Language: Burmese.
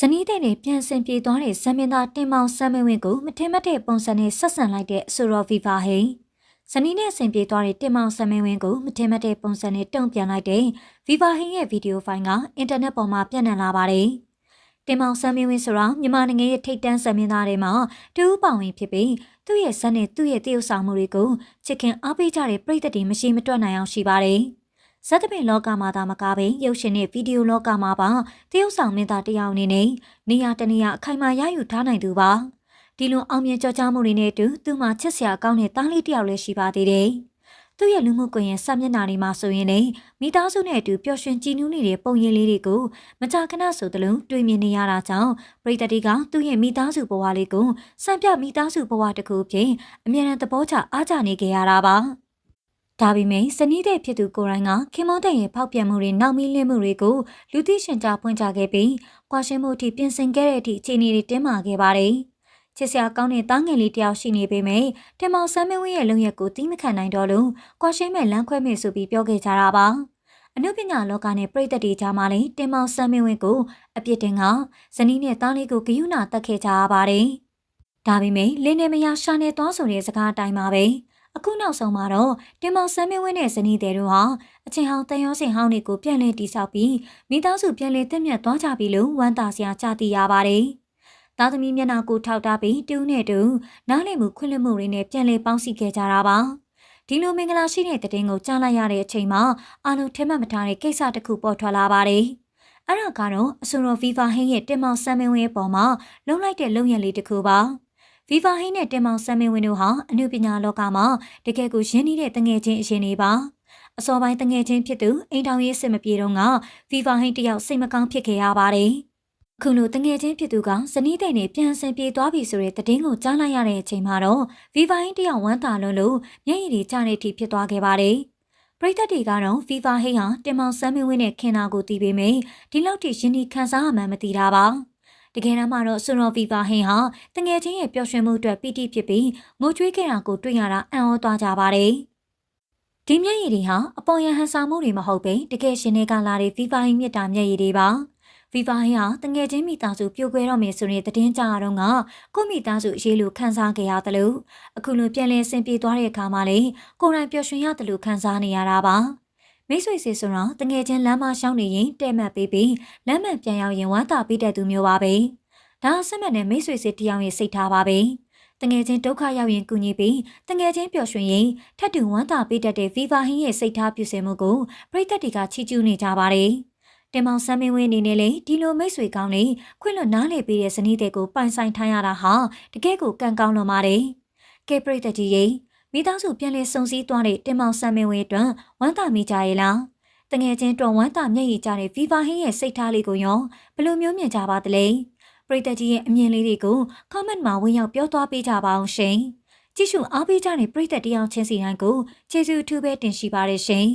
ဇနီးတဲ့နဲ့ပြန်ဆင်ပြေသွားတဲ့ဇမင်သားတင်မောင်ဆမ်းမင်းဝင်းကိုမထင်မှတ်တဲ့ပုံစံနဲ့ဆက်ဆံလိုက်တဲ့ဆိုရောဗီဗာဟိန်ဇနီးနဲ့ဆင်ပြေသွားတဲ့တင်မောင်ဆမ်းမင်းဝင်းကိုမထင်မှတ်တဲ့ပုံစံနဲ့တုံ့ပြန်လိုက်တဲ့ဗီဗာဟိန်ရဲ့ဗီဒီယိုဖိုင်ကအင်တာနက်ပေါ်မှာပြန့်နှံ့လာပါတယ်တင်မောင်ဆမ်းမင်းဝင်းဆိုတာမြန်မာနိုင်ငံရဲ့ထိပ်တန်းဇမင်သားတွေမှာတူဦးပောင်ဝင်ဖြစ်ပြီးသူ့ရဲ့ဇက်နဲ့သူ့ရဲ့တရုပ်ဆောင်မှုတွေကိုချစ်ခင်အားပေးကြတဲ့ပရိသတ်တွေမရှိမတွက်နိုင်အောင်ရှိပါတယ်။ ဇက်တပင်လောကမှာသာမကပင်ရုပ်ရှင်နဲ့ဗီဒီယိုလောကမှာပါတရုပ်ဆောင်မင်းသားတယောက်အနေနဲ့နေရာတနေရာအခိုင်အမာရယူထားနိုင်သူပါဒီလိုအောင်မြင်ကြောကြားမှုတွေနဲ့အတူသူ့မှာချစ်စရာကောင်းတဲ့တားလေးတယောက်လည်းရှိပါသေးတယ်သူ့ရဲ့လူမှုကွန်ရက်စာမျက်နှာတွေမှာဆိုရင်လည်းမိသားစုနဲ့အတူပျော်ရွှင်ကြည်နူးနေတဲ့ပုံရိပ်လေးတွေကိုမကြာခဏဆိုသလိုတွေ့မြင်နေရတာကြောင့်ပရိသတ်တွေကသူ့ရဲ့မိသားစုဘဝလေးကိုစံပြမိသားစုဘဝတစ်ခုဖြင့်အမြဲတမ်းသဘောကျအားကျနေကြရတာပါ။ ဒါပေမဲ့စနီးတဲ့ဖြစ်သူကိုရိုင်းကခင်မုန်းတဲ့ရဲ့ဖောက်ပြန်မှုတွေနောက်မီးလင်းမှုတွေကိုလူသိရှင်ကြားဖွင့်ချခဲ့ပြီးကွာရှင်းမှုအထိပြင်ဆင်ခဲ့တဲ့အထိအခြေအနေတွေတင်းမာခဲ့ပါတယ်။ချစ်စရာကောင်းတဲ့တားငယ်လေးတယောက်ရှိနေပေမဲ့တင်မောင်ဆမ်းမင်းဝင်းရဲ့လုံရက်ကိုတီးမခံနိုင်တော့လို့ကွာရှင်းမဲ့လမ်းခွဲမဲ့ဆိုပြီးပြောခဲ့ကြတာပါ။အနုပညာလောကနဲ့ပြည်သက်တွေကြားမှာလည်းတင်မောင်ဆမ်းမင်းဝင်းကိုအပြစ်တင်ကဇနီးနဲ့တားလေးကိုဂယုဏတက်ခဲ့ကြရပါတယ်။ဒါပေမဲ့လင်းနေမရရှာနေသွားဆိုတဲ့စကားအတိုင်းပါပဲ။ အခုနောက်ဆုံးမှာတော့တင်မောင်ဆမ်းမင်းဝင်းနဲ့ဇနီးတဲ့တို့ဟာအချင်းဟောင်းတန်ရောစင်ဟောင်းတွေကိုပြန်လည်တိဆောက်ပြီးမိသားစုပြန်လည်တက်မြတ်သွားကြပြီလို့ဝမ်းသာစရာကြားသိရပါတယ်။သားသမီးမျက်နှာကိုထောက်ထားပြီးတူးနဲ့တူနားလည်မှုခွင့်လွှတ်မှုတွေနဲ့ပြန်လည်ပေါင်းစည်းခဲ့ကြတာပါ။ဒီလိုမင်္ဂလာရှိတဲ့တဲ့င်းကိုကြားလိုက်ရတဲ့အချိန်မှာအာလုံးထဲမှတ်မထားတဲ့ကိစ္စတစ်ခုပေါ်ထွက်လာပါတယ်။အဲ့ဒါကတော့အဆိုတော်ဗီဗာဟင်းရဲ့တင်မောင်ဆမ်းမင်းဝင်းရဲ့ပေါ်မှာလုံလိုက်တဲ့လုံရံလေးတစ်ခုပါ။ ဗီဗာဟိနဲ့တင်မောင်ဆမ်မင်းဝင်းတို့ဟာအနုပညာလောကမှာတကယ်ကိုရင်းနှီးတဲ့တငယ်ချင်းအရှင်တွေပါအစောပိုင်းတငယ်ချင်းဖြစ်သူအိမ်ထောင်ရေးစစ်မပြေတော့ကဗီဗာဟိတယောက်စိတ်မကောင်းဖြစ်ခဲ့ရပါတယ်ခုလိုတငယ်ချင်းဖြစ်သူကဇနီးတဲ့နဲ့ပြန်ဆင်ပြေသွားပြီဆိုတဲ့သတင်းကိုကြားလိုက်ရတဲ့အချိန်မှာတော့ဗီဗာဟိတယောက်ဝမ်းသာလွန်းလို့မျက်ရည်တွေကျတဲ့အထိဖြစ်သွားခဲ့ပါတယ်ပရိသတ်တွေကတော့ဖီဖာဟိဟာတင်မောင်ဆမ်းမင်းဝင်းနဲ့ခင်နာကိုတီးပေမယ့်ဒီလောက်ထိရှင်ဒီခံစားရမှန်းမသိတာပါ။ တကယ်တမ်းမှာတော့ဆွန်ရော်ဗီဗာဟင်ဟာတငယ်ချင်းရဲ့ပျော်ရွှင်မှုအတွက်ပီတိဖြစ်ပြီးငိုကြွေးခဲ့တာကိုတွေ့ရတာအံ့ဩသွားကြပါတယ်။ဒီမျက်ရည်တွေဟာအပေါ်ယံဟန်ဆောင်မှုတွေမဟုတ်ဘဲတကယ်ရှင်တွေကလာတဲ့ဗီဗာဟင်မြတ်တာမျက်ရည်တွေပါ။ဗီဗာဟင်ဟာတငယ်ချင်းမိသားစုပြိုကွဲတော့မယ်ဆိုရင်တည်င်းကြတော့ကကိုမိသားစုအရေးလိုခံစားခဲ့ရတယ်လို့အခုလိုပြန်လည်ဆင်ပြေသွားတဲ့အခါမှာလေကိုယ်တိုင်ပျော်ရွှင်ရတယ်လို့ခံစားနေရတာပါ။ မိတ်ဆွေစီဆိုတော့တငယ်ချင်းလမ်းမရှောင်းနေရင်တဲ့မှတ်ပေးပြီးလမ်းမှန်ပြန်ရောက်ရင်ဝမ်းသာပေးတဲ့သူမျိုးပါပဲဒါအဆက်မနဲ့မိတ်ဆွေစီတယောက်ရဲ့စိတ်ထားပါပဲတငယ်ချင်းဒုက္ခရောက်ရင်ကူညီပြီးတငယ်ချင်းပျော်ရွှင်ရင်ထပ်တူဝမ်းသာပေးတတ်တဲ့ Viva ဟင်းရဲ့စိတ်ထားပြုစင်မှုကိုပရိသတ်တွေကချီးကျူးနေကြပါတယ်တင်မောင်ဆမ်းမင်းဝင်းအနေနဲ့လေဒီလိုမိတ်ဆွေကောင်းလေးခွင့်လွတ်နားလေပေးတဲ့ဇနီးတဲ့ကိုပိုင်ဆိုင်ထားရတာဟာတကယ်ကိုကံကောင်းလွန်ပါတယ်ကဲပရိသတ်ကြီးရေ မိသားစုပြန်လည်စုံစည်းသွားတဲ့တင်မောင်ဆမ်းမင်းဝင်းအတွက်ဝမ်းသာမိကြရဲ့လားတငယ်ချင်းတော်ဝမ်းသာမျက်ရည်ကျတဲ့ Viva ဟင်းရဲ့စိတ်ထားလေးကိုရောဘယ်လိုမျိုးမြင်ကြပါသလဲပရိသတ်ကြီးရဲ့အမြင်လေးတွေကို comment မှာဝင်ရောက်ပြောသွားပေးကြပါအောင်ရှင်ကြည့်ရှုအားပေးကြတဲ့ပရိသတ်တယောက်ချင်းစီတိုင်းကိုကျေးဇူးအထူးပဲတင်ရှိပါတယ်ရှင်